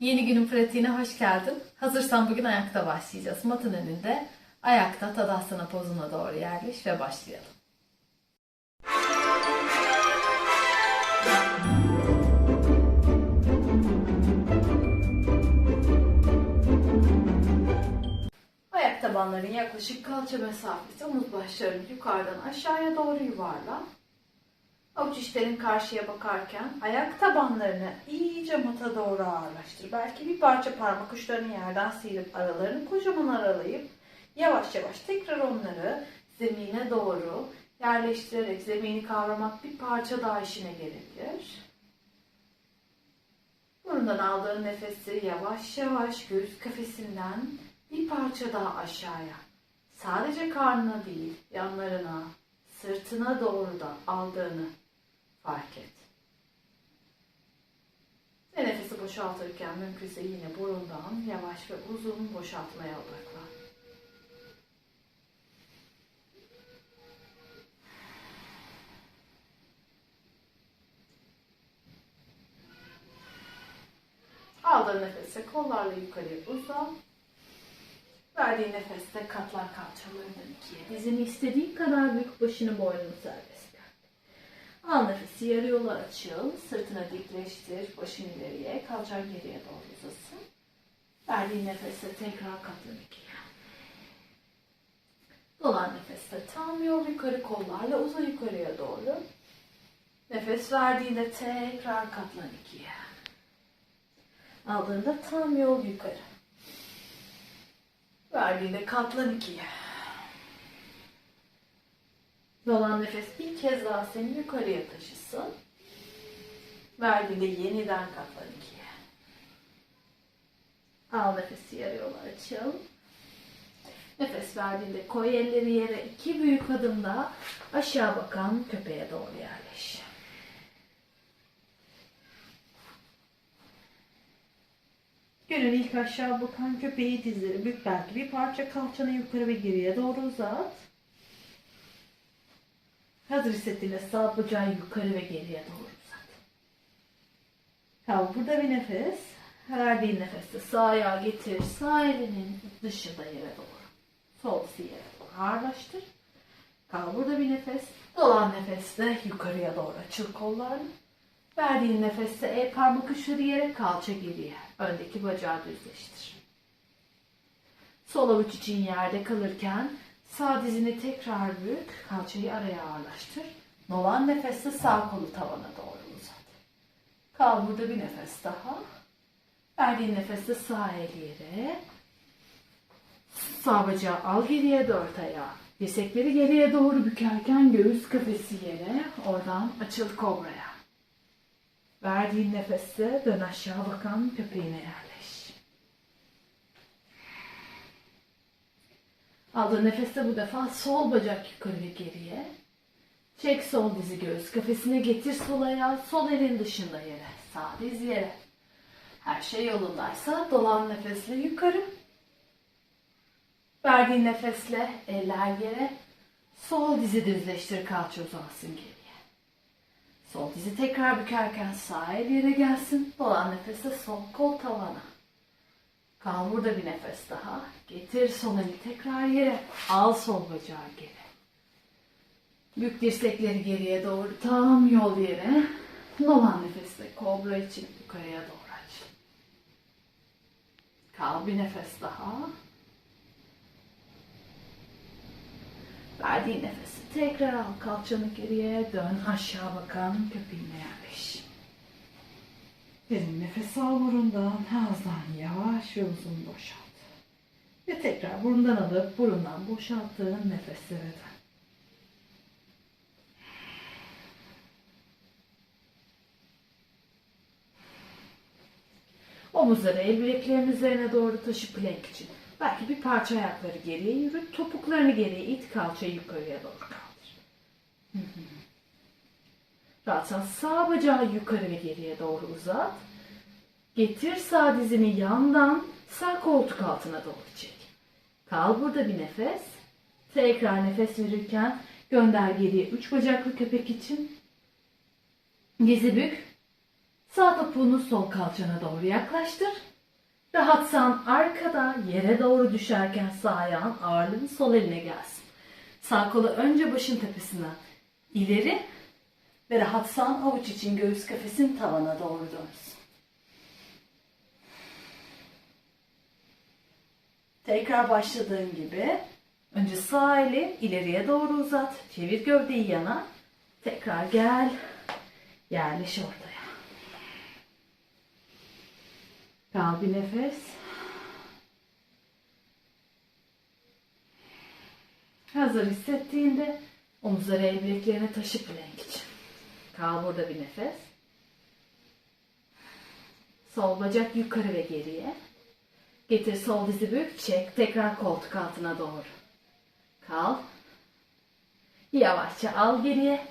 Yeni günün pratiğine hoş geldin. Hazırsan bugün ayakta başlayacağız. Matın önünde ayakta Tadasana pozuna doğru yerleş ve başlayalım. Ayak tabanların yaklaşık kalça mesafesi omuz başlarını yukarıdan aşağıya doğru yuvarla. Avuç içlerin karşıya bakarken ayak tabanlarını iyice mata doğru ağırlaştır. Belki bir parça parmak uçlarını yerden sıyırıp aralarını kocaman aralayıp yavaş yavaş tekrar onları zemine doğru yerleştirerek zemini kavramak bir parça daha işine gelebilir. Burundan aldığın nefesi yavaş yavaş göğüs kafesinden bir parça daha aşağıya. Sadece karnına değil, yanlarına, sırtına doğru da aldığını fark et. Ve nefesi boşaltırken mümkünse yine burundan yavaş ve uzun boşaltmaya odaklan. Aldığın nefese kollarla yukarıya uzan. Verdiğin nefeste katlar kalçalarını ikiye. Dizini istediğin kadar büyük başını boynunu bırak. Al nefesi yarı yola açıl. Sırtına dikleştir. Başın ileriye. Kalçan geriye doğru uzasın. Verdiğin nefeste tekrar katlan ikiye. Dolan nefeste tam yol yukarı kollarla uzan yukarıya doğru. Nefes verdiğinde tekrar katlan ikiye. Aldığında tam yol yukarı. Verdiğinde katlan ikiye. Dolan nefes bir kez daha seni yukarıya taşısın. Verdiğinde yeniden katlan ikiye. Al nefesi yarı yola açıl. Nefes verdiğinde koy elleri yere iki büyük adımda aşağı bakan köpeğe doğru yerleş. Günün ilk aşağı bakan köpeği dizleri bük belki bir parça kalçanı yukarı ve geriye doğru uzat. Hazır hissettiğinde sağ bacağı yukarı ve geriye doğru uzat. Kal burada bir nefes. Verdiğin nefeste sağ ayağı getir. Sağ elinin dışı da yere doğru. Sol yere doğru ağırlaştır. Kal burada bir nefes. Dolan nefeste yukarıya doğru açıl kollarını. Verdiğin nefeste el parmak uçları yere kalça geriye. Öndeki bacağı düzleştir. Sol avuç için yerde kalırken sağ dizini tekrar bük, kalçayı araya ağırlaştır. Nolan nefeste sağ kolu tavana doğru uzat. Kal burada bir nefes daha. Verdiğin nefeste sağ el yere. Sağ bacağı al geriye dört ayağı. Dirsekleri geriye doğru bükerken göğüs kafesi yere. Oradan açıl kobraya. Verdiğin nefeste dön aşağı bakan köpeğine yerleş. Aldığın nefeste bu defa sol bacak yukarı ve geriye. Çek sol dizi göğüs kafesine getir sol ayağı sol elin dışında yere. Sağ diz yere. Her şey yolundaysa dolan nefesle yukarı. Verdiğin nefesle eller yere. Sol dizi düzleştir kalça uzansın geriye. Sol dizi tekrar bükerken sağ el yere gelsin. Dolan nefeste sol kol tavana. Kal burada bir nefes daha. Getir sol eli tekrar yere. Al sol bacağı geri. Bük dirsekleri geriye doğru tam yol yere. Dolan nefeste kobra için yukarıya doğru aç. Kal bir nefes daha. Verdiğin nefesi tekrar al kalçanı geriye dön aşağı bakan köpeğine yerleş. Derin nefes al burundan ağızdan yavaş ve uzun boşalt. Ve tekrar burundan alıp burundan boşalttığın nefeslere dön. Omuzları el bileklerin üzerine doğru taşı plank için. Belki bir parça ayakları geriye yürüt, topuklarını geriye it, kalçayı yukarıya doğru kaldır. Hı hı. Rahatsan sağ bacağı yukarı ve geriye doğru uzat. Getir sağ dizini yandan sağ koltuk altına doğru çek. Kal burada bir nefes. Tekrar nefes verirken gönder geriye üç bacaklı köpek için. Dizi bük. Sağ topuğunu sol kalçana doğru yaklaştır. Rahatsan arkada yere doğru düşerken sağ ayağın ağırlığın sol eline gelsin. Sağ kolu önce başın tepesine ileri ve rahatsan avuç için göğüs kafesin tavana doğru dönsün. Tekrar başladığın gibi önce sağ eli ileriye doğru uzat. Çevir gövdeyi yana. Tekrar gel. Yerleş ortaya. Kal bir nefes. Hazır hissettiğinde omuzları el bileklerine taşı plank için. Kal burada bir nefes. Sol bacak yukarı ve geriye. Getir sol dizi bük, çek. Tekrar koltuk altına doğru. Kal. Yavaşça al geriye.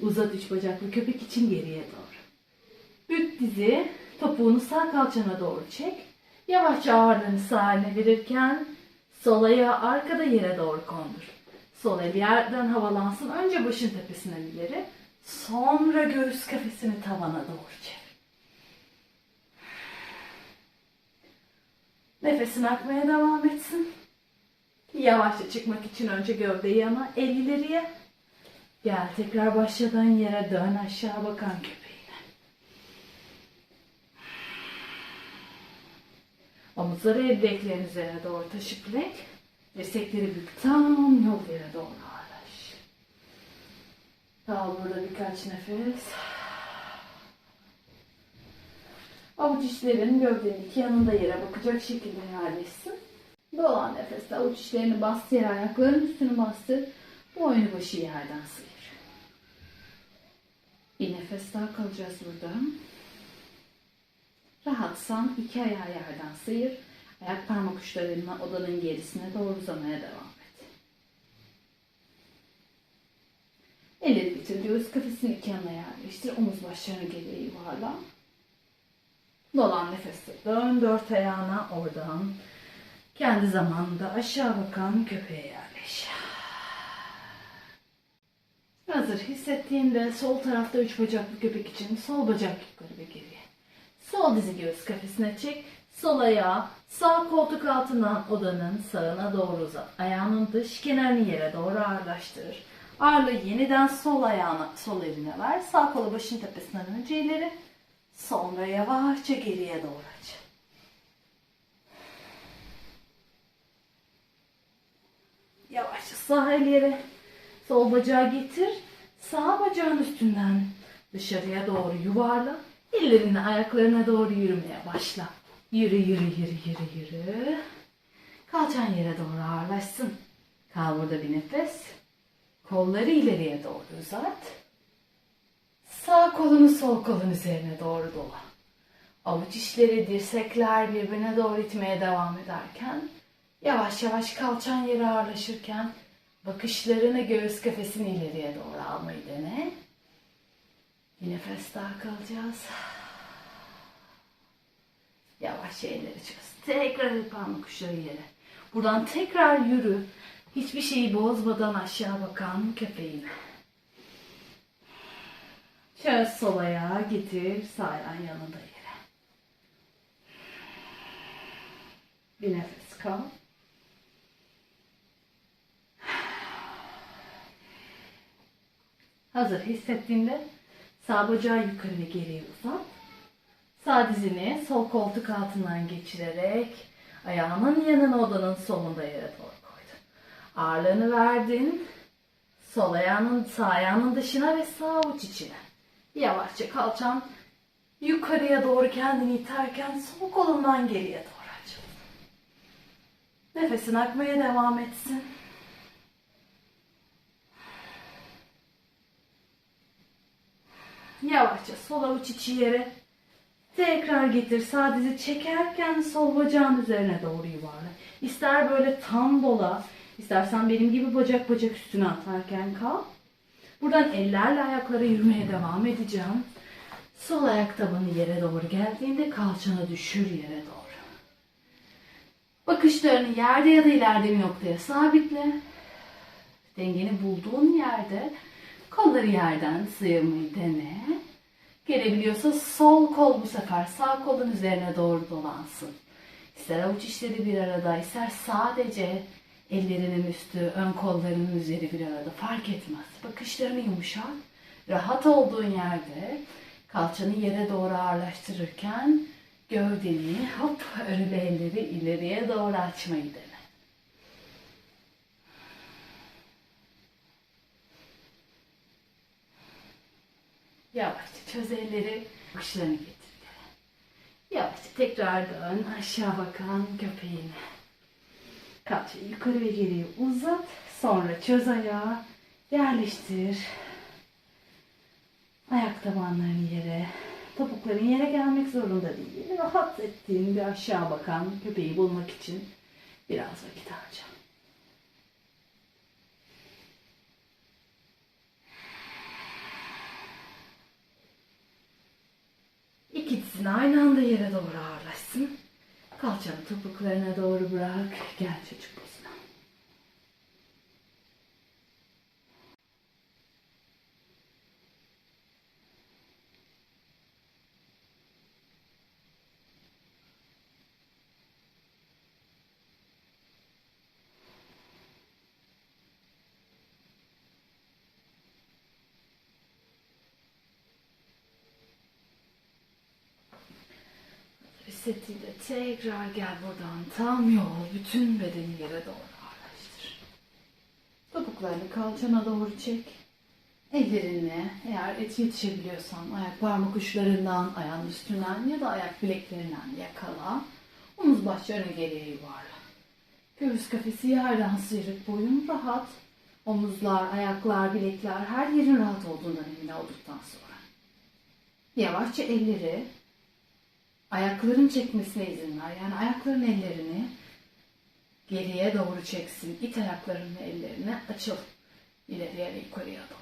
Uzat üç bacaklı köpek için geriye doğru. Bük dizi, topuğunu sağ kalçana doğru çek. Yavaşça ağırlığını sağ eline verirken sol ayağı arkada yere doğru kondur. Sol el yerden havalansın. Önce başın tepesinden ileri. Sonra göğüs kafesini tavana doğru çevir. Nefesin akmaya devam etsin. Yavaşça çıkmak için önce gövdeyi yana, el ileriye. Gel tekrar başladığın yere dön aşağı bakan köpeğine. Omuzları el bileklerin doğru taşı bilek. Dirsekleri bük tam yol yere doğru. Kal burada birkaç nefes. Avuç içlerin gövdenin iki yanında yere bakacak şekilde yerleşsin. Dolan nefeste avuç içlerini bastır yere ayakların üstünü bastır. Boynu başı yerden sıyır. Bir nefes daha kalacağız burada. Rahatsan iki ayağı yerden sıyır. Ayak parmak uçlarıyla odanın gerisine doğru uzamaya devam et. Elleri bitir. Göğüs kafesini iki yana yerleştir. Omuz başlarını geriye yuvarla. Dolan nefeste dön dört ayağına oradan. Kendi zamanında aşağı bakan köpeğe yerleş. Hazır hissettiğinde sol tarafta üç bacaklı köpek için sol bacak yukarı ve geriye. Sol dizi göğüs kafesine çek. Sol ayağı sağ koltuk altından odanın sağına doğru uzat. Ayağının dış kenarını yere doğru ağırlaştırır. Ağırlığı yeniden sol ayağına, sol eline ver. Sağ kolu başın tepesinden önce ileri. Sonra yavaşça geriye doğru aç. Yavaşça sağ el yere. Sol bacağı getir. Sağ bacağın üstünden dışarıya doğru yuvarla. Ellerinle ayaklarına doğru yürümeye başla. Yürü yürü yürü yürü yürü. Kalçan yere doğru ağırlaşsın. Kal burada bir nefes. Kolları ileriye doğru uzat. Sağ kolunu sol kolun üzerine doğru dola. Avuç içleri, dirsekler birbirine doğru itmeye devam ederken yavaş yavaş kalçan yere ağırlaşırken bakışlarını göğüs kafesini ileriye doğru almayı dene. Bir nefes daha kalacağız. Yavaşça elleri çöz. Tekrar el parmak uçları yere. Buradan tekrar yürü. Hiçbir şeyi bozmadan aşağı bakan köpeğine. Şöyle sol ayağı getir, sağ ayağın yanında yere. Bir nefes kal. Hazır hissettiğinde sağ bacağı yukarı ve geriye uzat. Sağ dizini sol koltuk altından geçirerek ayağının yanına odanın solunda yere doğru. Ağırlığını verdin. Sol ayağının sağ ayağının dışına ve sağ avuç içine. Yavaşça kalçan yukarıya doğru kendini iterken sol kolundan geriye doğru aç. Nefesin akmaya devam etsin. Yavaşça sol avuç içi yere. Tekrar getir. Sağ dizi çekerken sol bacağın üzerine doğru yuvarla. İster böyle tam dola, istersen benim gibi bacak bacak üstüne atarken kal. Buradan ellerle ayaklara yürümeye devam edeceğim. Sol ayak tabanı yere doğru geldiğinde kalçanı düşür yere doğru. Bakışlarını yerde ya da ileride bir noktaya sabitle. Dengeni bulduğun yerde kolları yerden sıyırmayı dene. Gelebiliyorsa sol kol bu sefer sağ kolun üzerine doğru dolansın. İster avuç içleri bir arada, ister sadece ellerinin üstü, ön kollarının üzeri bir arada fark etmez. Bakışlarını yumuşat. Rahat olduğun yerde kalçanı yere doğru ağırlaştırırken gövdeni hop örülü elleri ileriye doğru açmayı dene. Yavaşça çöz elleri, bakışlarını getir. Yavaşça tekrar dön aşağı bakan köpeğine. Kalçayı yukarı ve geriye uzat. Sonra çöz ayağı. Yerleştir. Ayak tabanlarını yere. Topukların yere gelmek zorunda değil. Rahat ettiğin bir aşağı bakan köpeği bulmak için biraz vakit harca. İkisini aynı anda yere doğru ağırlaşsın. Kalçanı topuklarına doğru bırak. Gel çocuk pozuna. Hissettiğinde tekrar gel buradan. Tam yol. Bütün bedeni yere doğru ağırlaştır. Topuklarını kalçana doğru çek. Ellerini eğer et yetişebiliyorsan ayak parmak uçlarından, ayağın üstünden ya da ayak bileklerinden yakala. Omuz başlarını geriye yuvarla. Göğüs kafesi yerden sıyrık, boyun rahat. Omuzlar, ayaklar, bilekler her yerin rahat olduğundan emin olduktan sonra. Yavaşça elleri ayakların çekmesine izin ver. Yani ayakların ellerini geriye doğru çeksin. İt ayaklarının ellerini açıl. İleriye ve yukarıya doğru.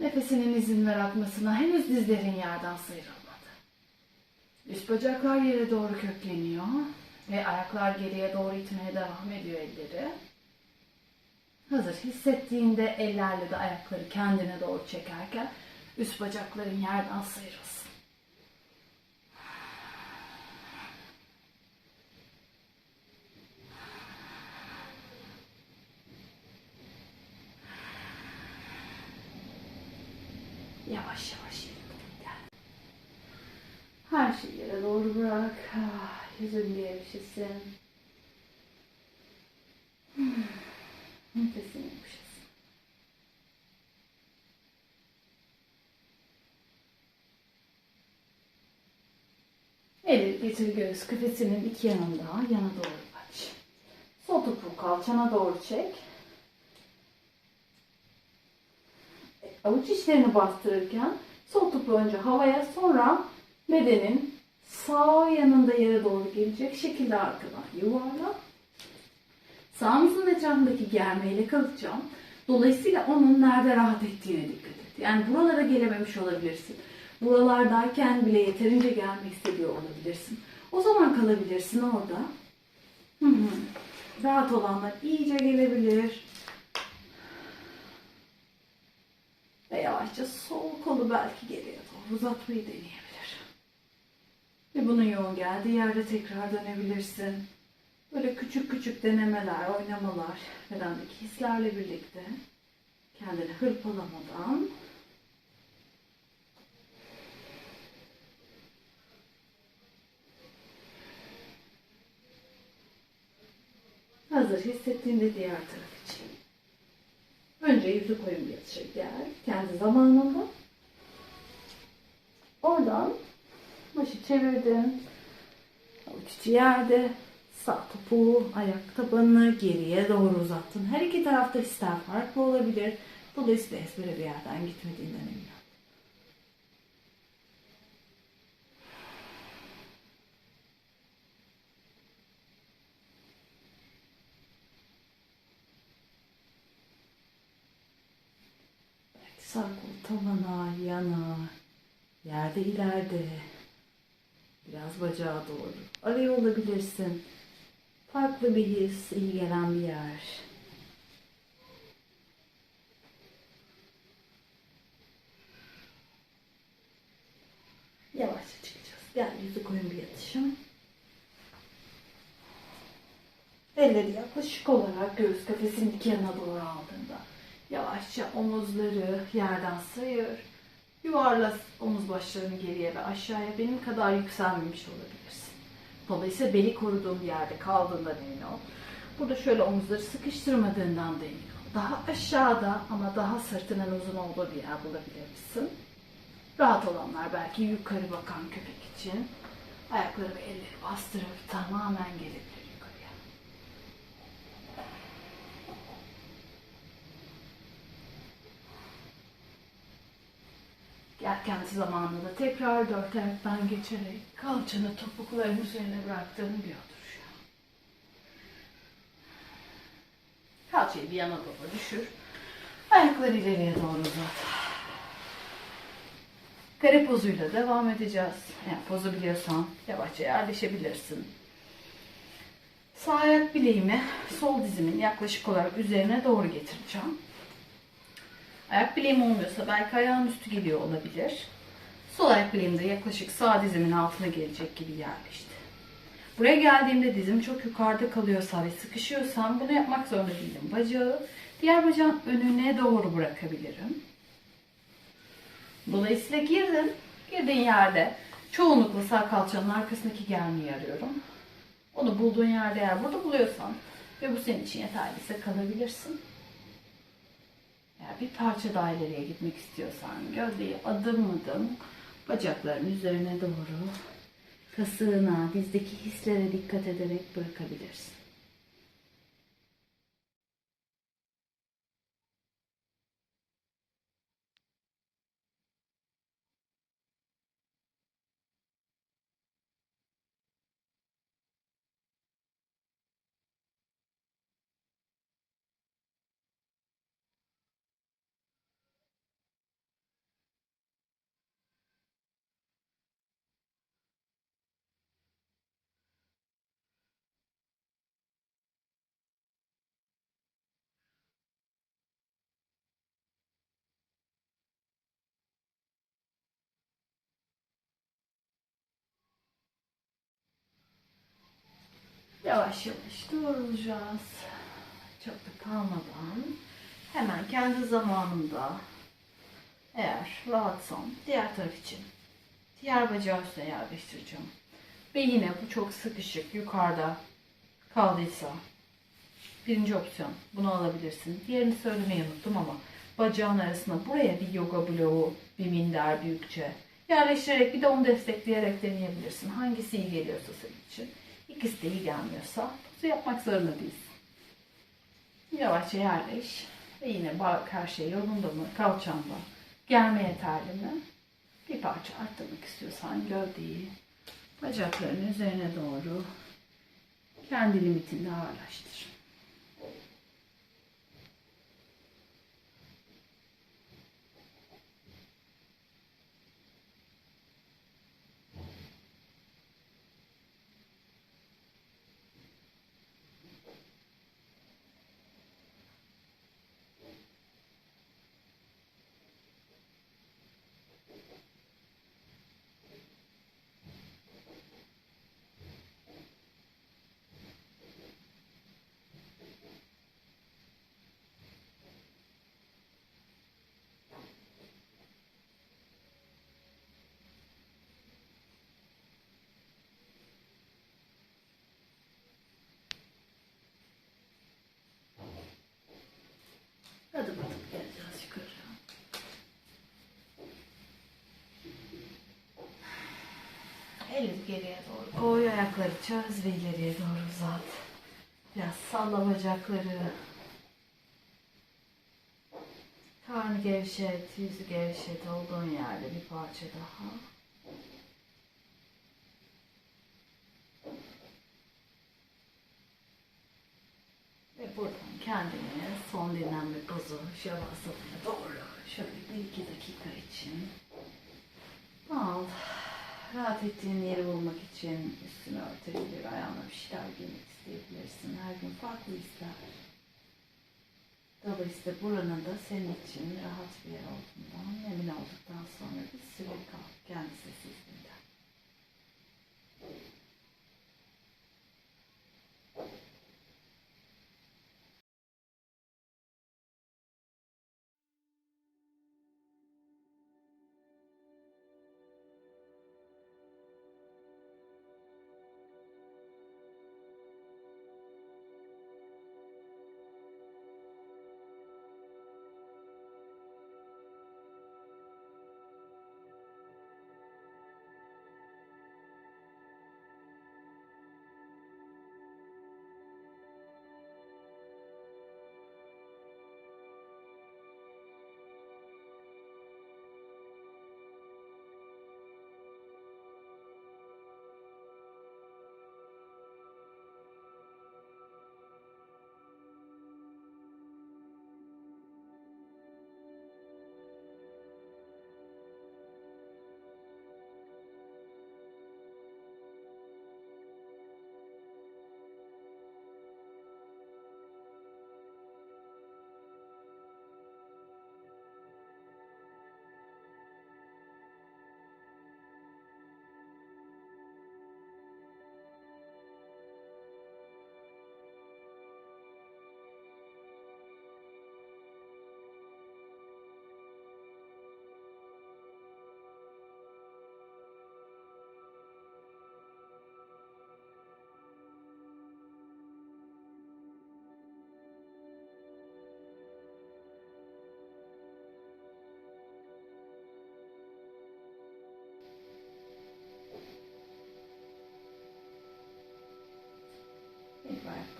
Nefesinin izin ver akmasına. Henüz dizlerin yerden sıyrılmadı. Üst bacaklar yere doğru kökleniyor. Ve ayaklar geriye doğru itmeye devam ediyor elleri. Hazır hissettiğinde ellerle de ayakları kendine doğru çekerken üst bacakların yerden sıyrılsın. Yavaş yavaş. Gel. Her şeyi yere doğru bırak. Ah, yüzün gevşesin. Hmm. Nefesin yumuşasın. Eli getir göğüs kafesinin iki yanında yana doğru aç. Sol topuğu kalçana doğru çek. Avuç içlerini bastırırken sol topuğu önce havaya sonra bedenin sağ yanında yere doğru gelecek şekilde arkadan yuvarla. Sağımızın etrafındaki germeyle kalacağım. Dolayısıyla onun nerede rahat ettiğine dikkat et. Yani buralara gelememiş olabilirsin. Buralardayken bile yeterince gelmek istediyor olabilirsin. O zaman kalabilirsin orada. Rahat olanlar iyice gelebilir. Ve yavaşça sol kolu belki geriye doğru uzatmayı deneyebilir. Ve bunun yoğun geldiği yerde tekrar dönebilirsin. Böyle küçük küçük denemeler, oynamalar, bedendeki hislerle birlikte kendini hırpalamadan hazır hissettiğinde diğer taraf için. Önce yüzü koyun bir yatışa gel. Kendi zamanında. Oradan başı çevirdin. Avuç içi yerde. Sağ topuğu, ayak tabanını geriye doğru uzattın. Her iki tarafta hisler farklı olabilir. Dolayısıyla ezbere bir yerden gitmediğinden emin Saklı tavana, yana, yerde ileride, biraz bacağa doğru. Arıyor olabilirsin. Farklı bir his, iyi gelen bir yer. Yavaşça çıkacağız. Gel yüzü koyun bir yatışım. Elleri yaklaşık olarak göğüs kafesinin iki yana doğru aldığında yavaşça omuzları yerden sayır. Yuvarla omuz başlarını geriye ve aşağıya benim kadar yükselmemiş olabilirsin. Dolayısıyla beli koruduğum yerde kaldığından emin ol. Burada şöyle omuzları sıkıştırmadığından da emin ol. Daha aşağıda ama daha sırtının uzun olduğu bir yer bulabilir misin? Rahat olanlar belki yukarı bakan köpek için ayakları ve elleri bastırıp tamamen gelebilir yukarıya. Gel kendi zamanında tekrar dört ayaktan geçerek kalçanı topukların üzerine bıraktığın bir oturuş. Kalçayı bir yana doğru düşür. Ayakları ileriye doğru uzat. Kare pozuyla devam edeceğiz. Yani pozu biliyorsan yavaşça yerleşebilirsin. Sağ ayak bileğimi sol dizimin yaklaşık olarak üzerine doğru getireceğim. Ayak bileğim olmuyorsa belki ayağın üstü geliyor olabilir. Sol ayak bileğim de yaklaşık sağ dizimin altına gelecek gibi yerleşti. Buraya geldiğimde dizim çok yukarıda kalıyorsa ve sıkışıyorsam bunu yapmak zorunda değilim. Bacağı diğer bacağın önüne doğru bırakabilirim. Dolayısıyla girdin. Girdiğin yerde çoğunlukla sağ kalçanın arkasındaki germeyi arıyorum. Onu bulduğun yerde eğer burada buluyorsan ve bu senin için yeterliyse kalabilirsin. Bir parça daha ileriye gitmek istiyorsan gövdeyi adım adım bacakların üzerine doğru kasığına, dizdeki hislere dikkat ederek bırakabilirsin. Yavaş yavaş doğrulacağız. Çok da kalmadan hemen kendi zamanımda eğer rahatsam diğer taraf için diğer bacağı üstüne yerleştireceğim. Ve yine bu çok sıkışık yukarıda kaldıysa birinci opsiyon bunu alabilirsin. Diğerini söylemeyi unuttum ama bacağın arasına buraya bir yoga bloğu, bir minder büyükçe yerleştirerek bir de onu destekleyerek deneyebilirsin. Hangisi iyi geliyorsa senin için. İkisi de iyi gelmiyorsa bu yapmak zorunda değilsin. Yavaşça yerleş. Ve yine bak her şey yolunda mı? Kalçanda. Gelme yeterli mi? Bir parça arttırmak istiyorsan gövdeyi bacakların üzerine doğru kendi limitinde ağırlaştır. Adım adım geleceğiz yukarı. Elleri geriye doğru koy, ayakları çöz ve ileriye doğru uzat. Biraz salla bacakları. Karnı gevşet, yüzü gevşet olduğun yerde bir parça daha. Ve buradan kendini son dinlenme pozu şavasına doğru şöyle bir iki dakika için al. Rahat ettiğin yeri bulmak için üstünü örtebilir, ayağına bir şeyler giymek isteyebilirsin. Her gün farklı ister. Dolayısıyla buranın da senin için rahat bir yer olduğundan emin olduktan sonra bir süre kal kendi sessizliğinde.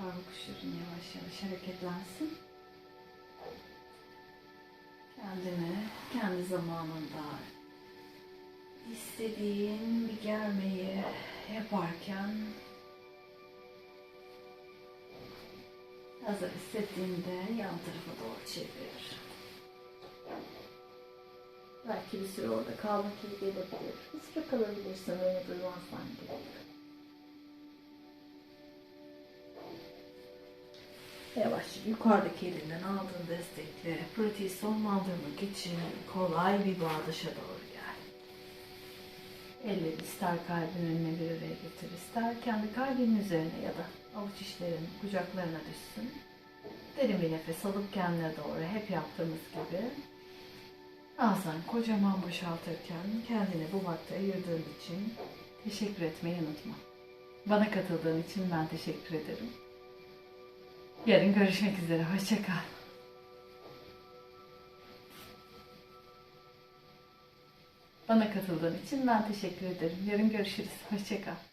Parmak uçların yavaş yavaş hareketlensin. Kendini kendi zamanında istediğin bir germeyi yaparken hazır hissettiğinde yan tarafa doğru çevir. Belki bir süre orada kalmak iyi gelebilir. Süre kalabilirsin beni duymazsan gerek. Yavaşça yukarıdaki elinden aldığın destekle pratiği sonlandırmak için kolay bir bağdaşa doğru gel. Elleri ister kalbin önüne bir araya getir, ister kendi kalbinin üzerine ya da avuç içlerin kucaklarına düşsün. Derin bir nefes alıp kendine doğru hep yaptığımız gibi ağzından kocaman boşaltırken kendine bu vakti ayırdığın için teşekkür etmeyi unutma. Bana katıldığın için ben teşekkür ederim. Yarın görüşmek üzere. Hoşça kal. Bana katıldığın için ben teşekkür ederim. Yarın görüşürüz. Hoşça kal.